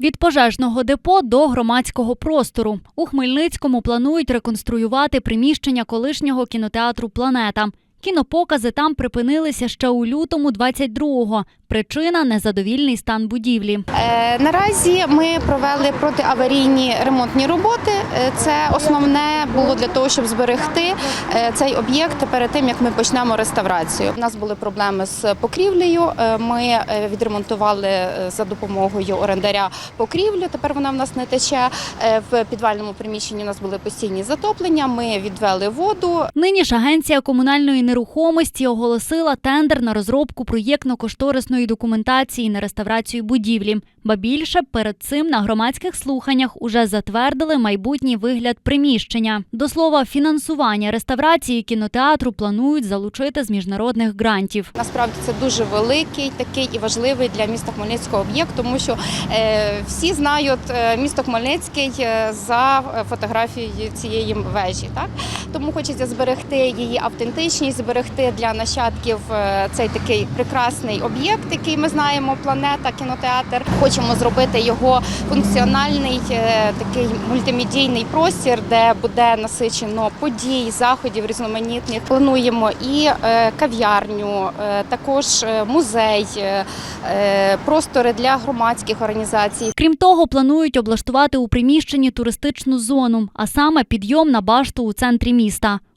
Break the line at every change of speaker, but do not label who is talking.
Від пожежного депо до громадського простору у Хмельницькому планують реконструювати приміщення колишнього кінотеатру Планета. Кінопокази там припинилися ще у лютому 22-го. Причина незадовільний стан будівлі.
Е, Наразі ми провели протиаварійні ремонтні роботи. Е, Це основне було для того, щоб зберегти е, цей об'єкт перед тим, як ми почнемо реставрацію. У нас були проблеми з покрівлею. Ми відремонтували за допомогою орендаря покрівлю. Тепер вона в нас не тече. В підвальному приміщенні у нас були постійні затоплення. Ми відвели воду.
Нині ж агенція комунальної нерухомості оголосила тендер на розробку проєктно-кошторисної документації на реставрацію будівлі. Ба більше перед цим на громадських слуханнях уже затвердили майбутній вигляд приміщення. До слова, фінансування реставрації кінотеатру планують залучити з міжнародних грантів.
Насправді це дуже великий такий і важливий для міста Хмельницького об'єкт, тому що е, всі знають е, місто Хмельницький е, за фотографією цієї вежі. Так тому хочеться зберегти її автентичність, зберегти для нащадків е, цей такий прекрасний об'єкт, який ми знаємо, планета, кінотеатр. Хочемо зробити його функціональний е, такий мультимедійний простір, де буде насичено подій, заходів різноманітних. Плануємо і е, кав'ярню, також музей, простори для громадських організацій.
Крім того, планують облаштувати у приміщенні туристичну зону, а саме підйом на башту у центрі міста.